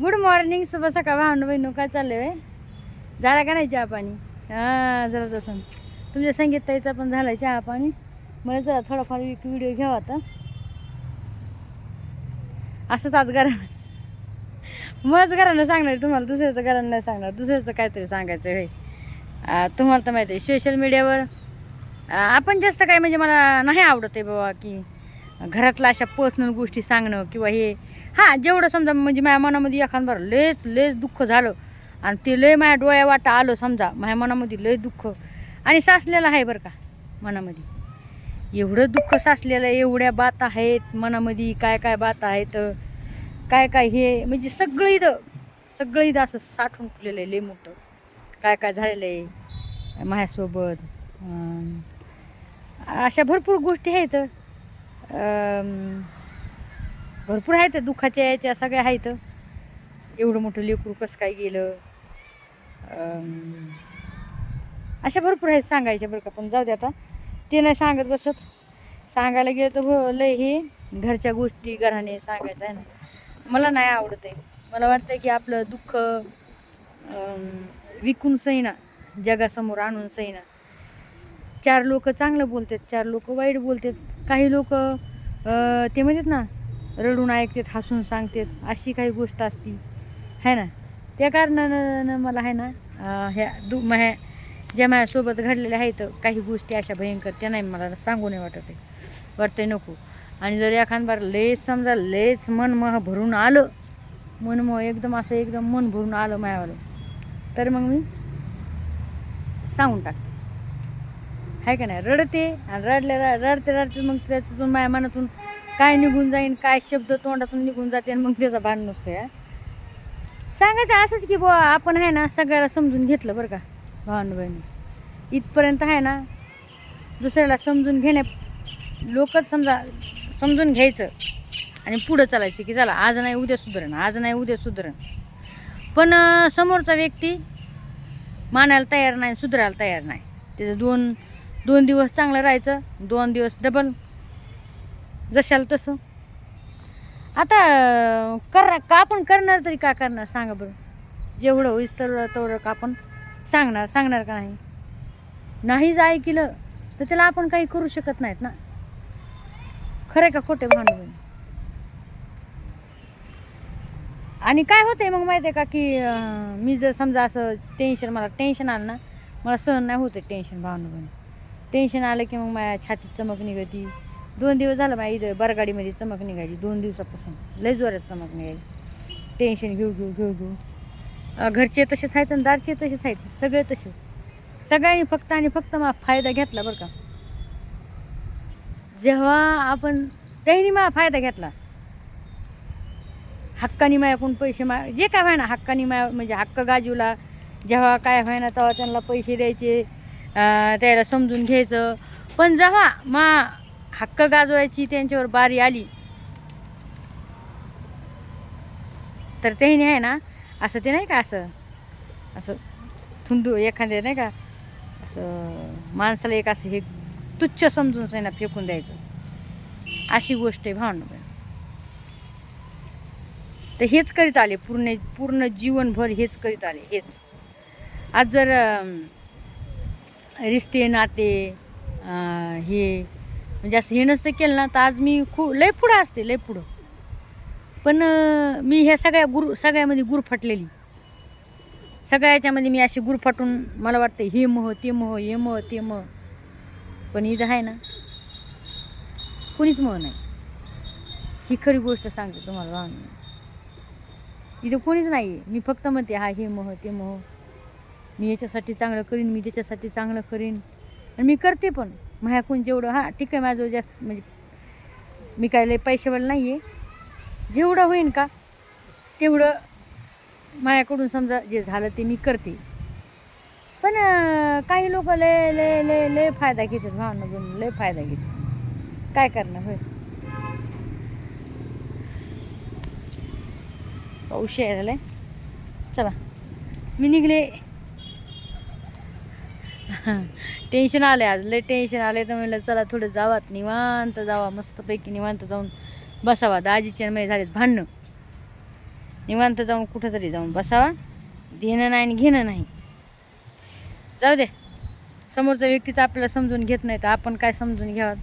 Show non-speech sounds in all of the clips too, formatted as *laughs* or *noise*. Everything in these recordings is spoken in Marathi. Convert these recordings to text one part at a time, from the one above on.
गुड मॉर्निंग शुभ सकाळ. भावना बहिणू काय चाललं आहे झाला का नाही चहा पाणी? हां जरा तसं. तुमच्या संगीतताईचा पण झाला चहा पाणी. मला जरा थोडाफार एक व्हिडिओ घ्यावा आता. असंच आज घरा मग घरानं सांगणार तुम्हाला दुसऱ्याचं घरानं नाही सांगणार. दुसऱ्याचं काहीतरी सांगायचं आहे होय. तुम्हाला तर माहिती आहे सोशल मीडियावर आपण जास्त काय म्हणजे मला नाही आवडत आहे बाबा की घरातल्या अशा पर्सनल गोष्टी सांगणं किंवा हे हां जेवढं समजा म्हणजे माझ्या मनामध्ये एखादं बरं लयच लयच दुःख झालं. आणि ते लय माझ्या डोळ्या वाटा आलं समजा माझ्या मनामध्ये लय दुःख. आणि साचलेलं आहे बरं का मनामध्ये. एवढं दुःख साचलेलं आहे एवढ्या बात आहेत मनामध्ये काय काय बात आहेत काय काय हे म्हणजे सगळं इथं सगळं इथं असं साठून ठेवलेलं आहे लय मोठं. काय काय झालेलं आहे माझ्यासोबत अशा भरपूर गोष्टी आहेत. अं, भरपूर आहेत दुःखाच्या याच्या सगळ्या आहेत. एवढं मोठं लेकरू कसं काय गेलं? अशा भरपूर आहेत सांगायच्या बरं का पण जाऊ दे आता. ते नाही सांगत बसत. सांगायला गेलं तर हो लय हे घरच्या गोष्टी घराने सांगायचं आहे ना. मला नाही आवडत आहे. मला वाटतं की आपलं दुःख विकून सैना जगासमोर आणून सैना चार लोक चांगलं बोलतात चार लोक वाईट बोलतात. काही लोक ते म्हणतात ना रडून ऐकतात हसून सांगतात अशी काही गोष्ट असती. है ना? त्या कारणानं मला आहे ना ह्या दु ह्या ज्या माझ्यासोबत घडलेल्या आहेत काही गोष्टी अशा भयंकर त्या नाही मला सांगू नाही वाटत आहे. वाटतंय नको. आणि जर एखादबार लेच समजा लेच मन मह भरून आलं मन मग एकदम असं एकदम मन भरून आलं मायावालं तर मग मी सांगून टाकते. आहे का नाही? रडते आणि रडल्या रडते रडते मग त्याच्यातून माझ्या मनातून काय निघून जाईन काय शब्द तोंडातून निघून जाते आणि मग त्याचा भान नसतो या सांगायचं असंच की बुवा आपण आहे ना सगळ्याला समजून घेतलं बरं का भावानं बहिणी इथपर्यंत आहे ना दुसऱ्याला समजून घेणे लोकच समजा समजून घ्यायचं आणि पुढं चालायचं की चला आज नाही उद्या सुधरण आज नाही उद्या सुधरण. पण समोरचा व्यक्ती मानायला तयार नाही सुधारायला तयार नाही. त्याचं दोन दोन दिवस चांगलं राहायचं दोन दिवस डबल जशाल तसं. आता कर का आपण करणार तरी का करणार सांगा बरं. जेवढं होईस तर तेवढं का आपण सांगणार सांगणार का नाही? नाहीच ऐकलं तर त्याला आपण काही करू शकत नाहीत ना. खरं आहे का खोटे भांडवल आणि काय होते मग माहिती आहे का की मी जर समजा असं टेन्शन मला टेन्शन आलं ना मला सहन नाही होतं टेन्शन भावना टेन्शन आलं की मग माझ्या छातीत चमक निघती. दोन दिवस झालं माझ्या इथं बरगाडीमध्ये चमक निघायची दोन दिवसापासून. लय जोरात चमक निघायची टेन्शन घेऊ घेऊ घेऊ घेऊ. घरचे तसेच आहेत आणि दारचे तसेच आहेत. सगळे तसेच. सगळ्यांनी फक्त आणि फक्त मा फायदा घेतला बरं का. जेव्हा आपण त्यांनी मा फायदा घेतला. हक्कानी मायाकडून पैसे मा जे काय व्हायना हक्कानी माया म्हणजे हक्क गाजूला. जेव्हा काय व्हायना तेव्हा त्यांना पैसे द्यायचे. त्याला समजून घ्यायचं. पण जेव्हा मा हक्क गाजवायची त्यांच्यावर बारी आली. तर त्यांनी आहे ना? असं ते नाही का असं? असं थुंदू एखाद्या नाही का? असं माणसाला एक असं हे तुच्छ समजून ना फेकून द्यायचं. अशी गोष्ट आहे भावना तर हेच करीत आले पूर्ण पूर्ण जीवनभर हेच करीत आले हेच. आज जर रिश्ते नाते हे म्हणजे असं हे नसतं केलं ना तर आज मी खूप लय पुढं असते लय पुढं. पण मी ह्या सगळ्या गुरु सगळ्यामध्ये गुरफटलेली सगळ्या याच्यामध्ये मी अशी गुरफाटून मला वाटतं हे मह ते मह हे मह ते मह. पण इथं आहे ना कोणीच मह नाही. ही खरी गोष्ट सांगते तुम्हाला भावना इथं कोणीच नाही मी फक्त म्हणते हा हे मह ते मह. मी याच्यासाठी चांगलं करीन मी त्याच्यासाठी चांगलं करीन. आणि मी करते पण. माझ्याकून जेवढं हां ठीक आहे माझं जास्त म्हणजे मी काय लय पैशावाला नाही आहे जेवढं होईन का तेवढं माझ्याकडून समजा जे झालं ते मी करते. पण काही लोक लय लय लय लय फायदा घेतात भावना बनून लय फायदा घेतात. काय करणार होय? पाऊस यायला चला. मी निघले. *laughs* टेन्शन आले आज. लय टेन्शन आले तर म्हणलं चला थोडं जावात. निवांत जावा. मस्तपैकी निवांत जाऊन बसावा. दाजीचे आणि झालेत भांडणं. निवांत जाऊन कुठंतरी जाऊन बसावा. देणं नाही आणि घेणं नाही. जाऊ दे. समोरच्या व्यक्तीचं आपल्याला समजून घेत नाही. तर आपण काय समजून घ्यावं?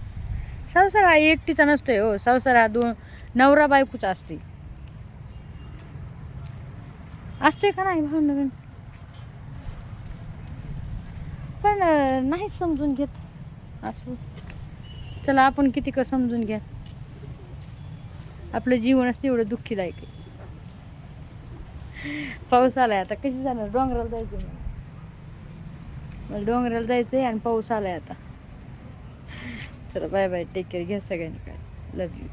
संसार हा एकटीचा नसतोय हो. संसार हा दोन नवरा बायकोचा असते असतोय का नाही? भावना पण नाही समजून घेत. असं. चला आपण किती का समजून घ्या. आपलं जीवनच तेवढं दुःखीदायक आहे. पाऊस आलाय आता. कशी जाणार? डोंगराला जायचं मला मला डोंगराला जायचंय आणि पाऊस आलाय आता. चला बाय बाय टेक केअर घ्या सगळ्यांनी काय लव यू